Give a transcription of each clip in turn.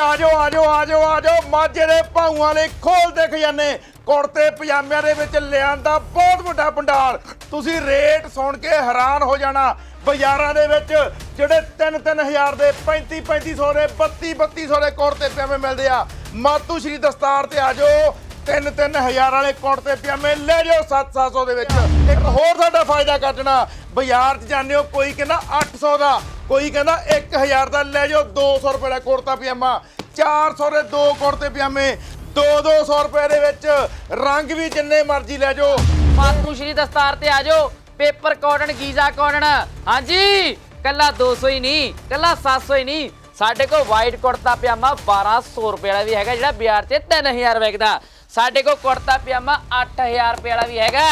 ਆਜੋ ਆਜੋ ਆਜੋ ਆਜੋ। ਮਾਝੇ ਦੇ ਭਾਊਆਂ ਲਈ ਖੋਲਦੇ ਖਜ਼ਾਨੇ ਕੁੜਤੇ, ਪਜਾਮਿਆਂ ਦੇ ਵਿੱਚ ਲਿਆਂਦਾ ਬਹੁਤ ਵੱਡਾ ਪੰਡਾਲ। ਤੁਸੀਂ ਰੇਟ ਸੁਣ ਕੇ ਹੈਰਾਨ ਹੋ ਜਾਣਾ। ਬਾਜ਼ਾਰਾਂ ਦੇ ਵਿੱਚ ਜਿਹੜੇ 3-3000 ਦੇ 35-3500 ਦੇ 32-3200 ਦੇ ਕੁੜਤੇ ਪਜਾਮੇ ਮਿਲਦੇ ਆ। ਮਾਤੂ ਸ਼੍ਰੀ ਦਸਤਾਰ ਤੇ ਆ ਜਾਓ ਤਿੰਨ ਤਿੰਨ ਹਜ਼ਾਰ ਵਾਲੇ ਕੁੜਤੇ ਪਜਾਮੇ ਲੈ ਜਾਓ 7-700 ਦੇ ਵਿੱਚ। ਇੱਕ ਹੋਰ ਸਾਡਾ ਫਾਇਦਾ ਕੱਢਣਾ। ਬਾਜ਼ਾਰ 'ਚ ਜਾਂਦੇ ਹੋ, ਕੋਈ ਕਹਿੰਦਾ 800 ਦਾ, ਕੋਈ ਕਹਿੰਦਾ 1000 ਦਾ, ਲੈ ਜਾਓ 200 ਰੁਪਏ ਦਾ ਕੁੜਤਾ ਪਜਾਮਾ। 400 ਦੇ ਦੋ ਕੁੜਤੇ ਪਜਾਮੇ। 2-200 ਰੁਪਏ ਦੇ ਵਿੱਚ ਰੰਗ ਵੀ ਜਿੰਨੇ ਮਰਜ਼ੀ ਲੈ ਜਾਓ। ਮਾਤੂ ਸ਼੍ਰੀ ਦਸਤਾਰ ਤੇ ਆ ਜਾਓ। Paper cotton, Giza cotton. ਹਾਂਜੀ, ਕੱਲਾ 200 ਹੀ ਨਹੀਂ, ਕੱਲਾ 700 ਹੀ ਨਹੀਂ। ਸਾਡੇ ਕੋਲ ਵਾਈਟ ਕੁੜਤਾ ਪਜਾਮਾ 1200 ਰੁਪਏ ਵਾਲਾ ਵੀ ਹੈਗਾ, ਜਿਹੜਾ ਬਾਜ਼ਾਰ 'ਚ 3000 ਵਿਕਦਾ ਸਾਡੇ ਕੋਲ ਕੁੜਤਾ ਪਜਾਮਾ 8000 ਰੁਪਏ ਵਾਲਾ ਵੀ ਹੈਗਾ।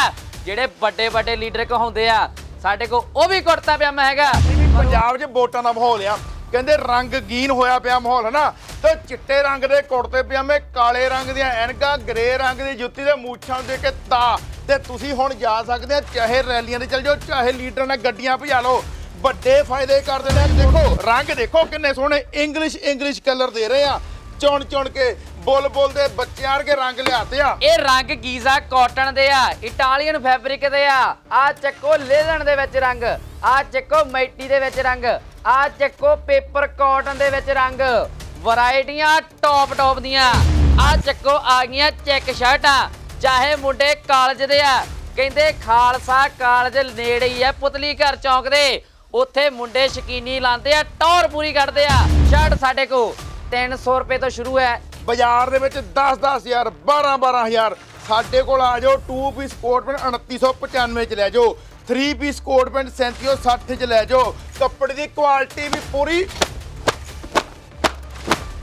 ਜਿਹੜੇ ਵੱਡੇ ਵੱਡੇ ਲੀਡਰ ਕਹਾਉਂਦੇ ਆ, ਸਾਡੇ ਕੋਲ ਉਹ ਵੀ ਕੁੜਤਾ ਪਜਾਮਾ ਹੈਗਾ। ਵੀ ਪੰਜਾਬ 'ਚ ਵੋਟਾਂ ਦਾ ਮਾਹੌਲ ਆ। ਕਹਿੰਦੇ ਰੰਗਹੀਨ ਹੋਇਆ ਪਿਆ ਮਾਹੌਲ ਹੈ ਨਾ ਤੇ ਚਿੱਟੇ ਰੰਗ ਦੇ ਕੁੜਤੇ ਪਜਾਮੇ, ਕਾਲੇ ਰੰਗ ਦੀਆਂ ਐਨਕਾਂ, ਗ੍ਰੇ ਰੰਗ ਦੀ ਜੁੱਤੀ ਦੇ ਮੂਛਾਂ ਦੇ ਕੇ ਤਾ। ਤੇ ਤੁਸੀਂ ਹੁਣ ਜਾ ਸਕਦੇ ਆ, ਚਾਹੇ ਰੈਲੀਆਂ ਤੇ ਚੱਲ ਜਾਓ, ਚਾਹੇ ਲੀਡਰਾਂ ਨਾਲ ਗੱਡੀਆਂ ਭਜਾ ਲਓ। ਵੱਡੇ ਫਾਇਦੇ ਕਰਦੇ ਨੇ ਦੇਖੋ, ਰੰਗ ਦੇਖੋ ਕਿੰਨੇ ਸੋਹਣੇ। ਇੰਗਲਿਸ਼ ਇੰਗਲਿਸ਼ ਕਲਰ ਦੇ ਰਹੇ ਆ। ਚੁਣ ਚੁਣ ਕੇ ਬੁੱਲ ਦੇ ਬੱਚਿਆਂ ਵਰਗੇ ਰੰਗ ਲਿਆਤੇ ਆ। ਇਹ ਰੰਗ ਗੀਜ਼ਾ ਕਾਟਨ ਦੇ ਆ ਇਟਾਲੀਅਨ ਫੈਬਰਿਕ ਦੇ ਆ। ਆ ਚੱਕੋ ਲੇਲਣ ਦੇ ਵਿੱਚ ਰੰਗ, ਆ ਚੱਕੋ ਮੈਟੀ ਦੇ ਵਿੱਚ ਰੰਗ, ਆ ਚੱਕੋ ਪੇਪਰ ਕਾਟਨ ਦੇ ਵਿੱਚ ਰੰਗ। ਵੈਰਾਈਟੀਆਂ ਟੌਪ ਟੌਪ ਦੀਆਂ। ਆ ਚੱਕੋ ਆ ਗਈਆਂ ਚੈੱਕ ਸ਼ਰਟਾਂ ਚਾਹੇ ਮੁੰਡੇ ਕਾਲਜ ਦੇ ਆ। ਕਹਿੰਦੇ ਖਾਲਸਾ ਕਾਲਜ ਨੇੜੇ ਹੀ ਆ ਪੁਤਲੀ ਘਰ ਚੌਂਕ ਦੇ। ਉੱਥੇ ਮੁੰਡੇ ਸ਼ਕੀਨੀ ਲਾਉਂਦੇ ਆ, ਟੌਰ ਪੂਰੀ ਕੱਢਦੇ ਆ। ਸ਼ਰਟ ਸਾਡੇ ਕੋ 300 ਰੁਪਏ ਤੋਂ ਸ਼ੁਰੂ ਹੈ। ਬਾਜ਼ਾਰ ਦੇ ਵਿੱਚ 10-10000 12-12000 ਸਾਡੇ ਕੋਲ ਆ ਜਾਓ 2 ਪੀਸ ਕੋਟ ਪੈਂਟ 2995 ਚ ਲੈ ਜਾਓ। 3 ਪੀਸ ਕੋਟ 3760 ਚ ਲੈ ਜਾਓ। ਕੱਪੜੇ ਦੀ ਕੁਆਲਿਟੀ ਵੀ ਪੂਰੀ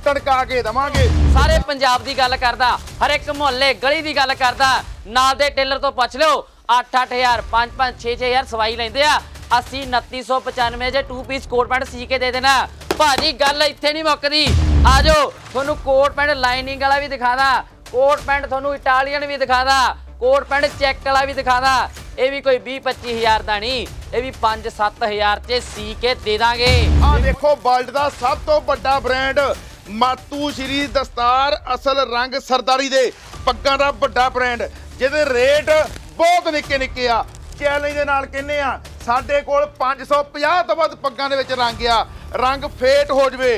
ਟਣਕਾ ਕੇ ਦਵਾਂਗੇ। ਸਾਰੇ ਪੰਜਾਬ ਦੀ ਗੱਲ ਕਰਦਾ, ਹਰ ਇੱਕ ਮੁਹੱਲੇ ਗਲੀ ਦੀ ਗੱਲ ਕਰਦਾ, ਨਾਲ ਦੇ ਟੇਲਰ ਤੋਂ ਪੁੱਛ ਲਿਓ 8-8000 5-5 6-6000 ਸਵਾਈ ਲੈਂਦੇ ਆ। ਅਸੀਂ 2995 ਜੇ 2 ਪੀਸ ਕੋਟ ਪੈਂਟ ਸੀ ਕੇ ਦੇ ਦੇਣਾ। ਭਾਜੀ, ਗੱਲ ਇੱਥੇ ਨਹੀਂ ਮੁੱਕਦੀ। ਆਜੋ, ਤੁਹਾਨੂੰ ਕੋਟ ਪੈਂਟ ਲਾਈਨਿੰਗ ਵਾਲਾ ਵੀ ਦਿਖਾਦਾ। ਕੋਟ ਪੈਂਟ ਤੁਹਾਨੂੰ ਇਟਾਲੀਅਨ ਵੀ ਦਿਖਾਦਾ। ਕੋਟ ਪੈਂਟ ਚੈੱਕ ਵਾਲਾ ਵੀ ਦਿਖਾਦਾ। ਇਹ ਵੀ ਕੋਈ 20-25000 ਦਾ ਨਹੀਂ। ਇਹ ਵੀ 5-7000 ਚ ਸੀ ਕੇ ਦੇ ਦਾਂਗੇ। ਆ ਦੇਖੋ, ਵਰਲਡ ਦਾ ਸਭ ਤੋਂ ਵੱਡਾ ਬ੍ਰਾਂਡ ਮਾਤੂ ਸ਼੍ਰੀ ਦਸਤਾਰ ਅਸਲ ਰੰਗ ਸਰਦਾਰੀ ਦੇ ਪੱਗਾਂ ਦਾ ਵੱਡਾ ਬ੍ਰਾਂਡ, ਜਿਹਦੇ ਰੇਟ ਬਹੁਤ ਨਿੱਕੇ ਨਿੱਕੇ ਆ। ਚੈਲੰਜ ਦੇ ਨਾਲ ਕਹਿੰਨੇ ਆ ਸਾਡੇ ਕੋਲ 550 ਤੋਂ ਵੱਧ ਪੱਗਾਂ ਦੇ ਵਿੱਚ ਰੰਗ ਆ। ਰੰਗ ਫੇਟ ਹੋ ਜਵੇ,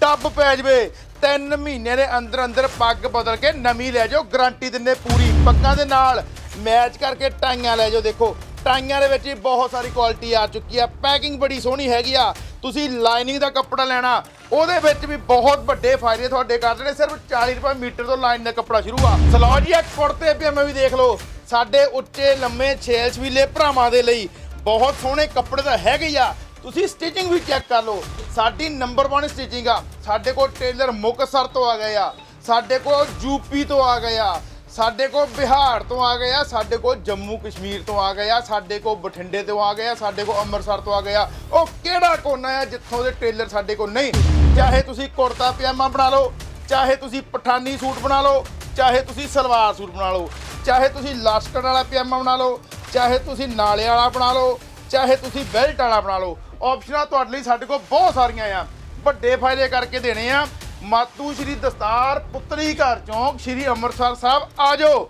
ਡੱਬ ਪੈ ਜਵੇ, ਤਿੰਨ ਮਹੀਨੇ ਦੇ ਅੰਦਰ ਅੰਦਰ ਪੱਗ ਬਦਲ ਕੇ ਨਵੀਂ ਲੈ ਜਾਓ, ਗਾਰੰਟੀ ਦਿੰਨੇ ਪੂਰੀ ਪੱਗਾਂ ਦੇ ਨਾਲ। ਮੈਚ ਕਰਕੇ ਟਾਈਆਂ ਲੈ ਜਾਓ, ਦੇਖੋ, ਟਾਈਆਂ ਦੇ ਵਿੱਚ ਵੀ ਬਹੁਤ ਸਾਰੀ ਕੁਆਲਿਟੀ ਆ ਚੁੱਕੀ ਆ, ਪੈਕਿੰਗ ਬੜੀ ਸੋਹਣੀ ਹੈਗੀ ਆ। ਤੁਸੀਂ ਲਾਈਨਿੰਗ ਦਾ ਕੱਪੜਾ ਲੈਣਾ, ਉਹਦੇ ਵਿੱਚ ਵੀ ਬਹੁਤ ਵੱਡੇ ਫਾਇਦੇ ਤੁਹਾਡੇ ਕਰ ਦੇਣੇ, ਸਿਰਫ 40 ਰੁਪਏ ਮੀਟਰ ਤੋਂ ਲਾਈਨ ਦਾ ਕੱਪੜਾ ਸ਼ੁਰੂ ਆ। ਸਲੋ ਜੀ ਇੱਕ ਕੁੜਤੇ ਪਜਾਮੇ ਵੀ ਦੇਖ ਲਓ, ਸਾਡੇ ਉੱਚੇ ਲੰਮੇ ਛੇਲਸ ਵੀਲੇ ਭਰਾਵਾਂ ਦੇ ਲਈ ਬਹੁਤ ਸੋਹਣੇ ਕੱਪੜੇ ਤਾਂ ਹੈਗੇ ਹੀ ਆ। ਤੁਸੀਂ ਸਟਿਚਿੰਗ ਵੀ ਚੈੱਕ ਕਰ ਲਓ। ਸਾਡੀ ਨੰਬਰ 1 ਸਟਿਚਿੰਗ ਆ। ਸਾਡੇ ਕੋਲ ਟੇਲਰ ਮੁਕਤਸਰ ਤੋਂ ਆ ਗਏ ਆ। ਸਾਡੇ ਕੋਲ ਯੂਪੀ ਤੋਂ ਆ ਗਏ ਆ। ਸਾਡੇ ਕੋਲ ਬਿਹਾਰ ਤੋਂ ਆ ਗਏ ਆ। ਸਾਡੇ ਕੋਲ ਜੰਮੂ ਕਸ਼ਮੀਰ ਤੋਂ ਆ ਗਏ ਆ। ਸਾਡੇ ਕੋਲ ਬਠਿੰਡੇ ਤੋਂ ਆ ਗਏ ਆ। ਸਾਡੇ ਕੋਲ ਅੰਮ੍ਰਿਤਸਰ ਤੋਂ ਆ ਗਏ ਆ। ਉਹ ਕਿਹੜਾ ਕੋਨਾ ਆ ਜਿੱਥੋਂ ਦੇ ਟੇਲਰ ਸਾਡੇ ਕੋਲ ਨਹੀਂ? ਚਾਹੇ ਤੁਸੀਂ ਕੁੜਤਾ ਪਜਾਮਾ ਬਣਾ ਲਓ, ਚਾਹੇ ਤੁਸੀਂ ਪਠਾਨੀ ਸੂਟ ਬਣਾ ਲਓ, ਚਾਹੇ ਤੁਸੀਂ ਸਲਵਾਰ ਸੂਟ ਬਣਾ ਲਓ, ਚਾਹੇ ਤੁਸੀਂ ਲਾਸਕਟ ਵਾਲਾ ਪਜਾਮਾ ਬਣਾ ਲਓ ਚਾਹੇ ਤੁਸੀਂ ਨਾਲੇ ਵਾਲਾ ਬਣਾ ਲਓ, ਚਾਹੇ ਤੁਸੀਂ ਬੈਲਟ ਵਾਲਾ ਬਣਾ ਲਓ ਆਪਸ਼ਨਾਂ ਤੁਹਾਡੇ ਲਈ ਸਾਡੇ ਕੋਲ ਬਹੁਤ ਸਾਰੀਆਂ ਆ। ਵੱਡੇ ਫਾਇਦੇ ਕਰਕੇ ਦੇਣੇ ਆ। ਮਾਤੂ ਸ਼੍ਰੀ ਦਸਤਾਰ ਪੁੱਤਰੀ ਘਰ ਚੌਂਕ ਸ਼੍ਰੀ ਅੰਮ੍ਰਿਤਸਰ ਸਾਹਿਬ, ਆ ਜਾਓ।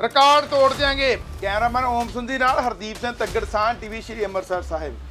ਰਿਕਾਰਡ ਤੋੜ ਦਿਆਂਗੇ। ਕੈਮਰਾਮੈਨ ਓਮ ਸੁੰਦੀ ਨਾਲ ਹਰਦੀਪ ਸਿੰਘ ਤੱਗੜਸਾਨ ਟੀਵੀ ਸ਼੍ਰੀ ਅੰਮ੍ਰਿਤਸਰ ਸਾਹਿਬ।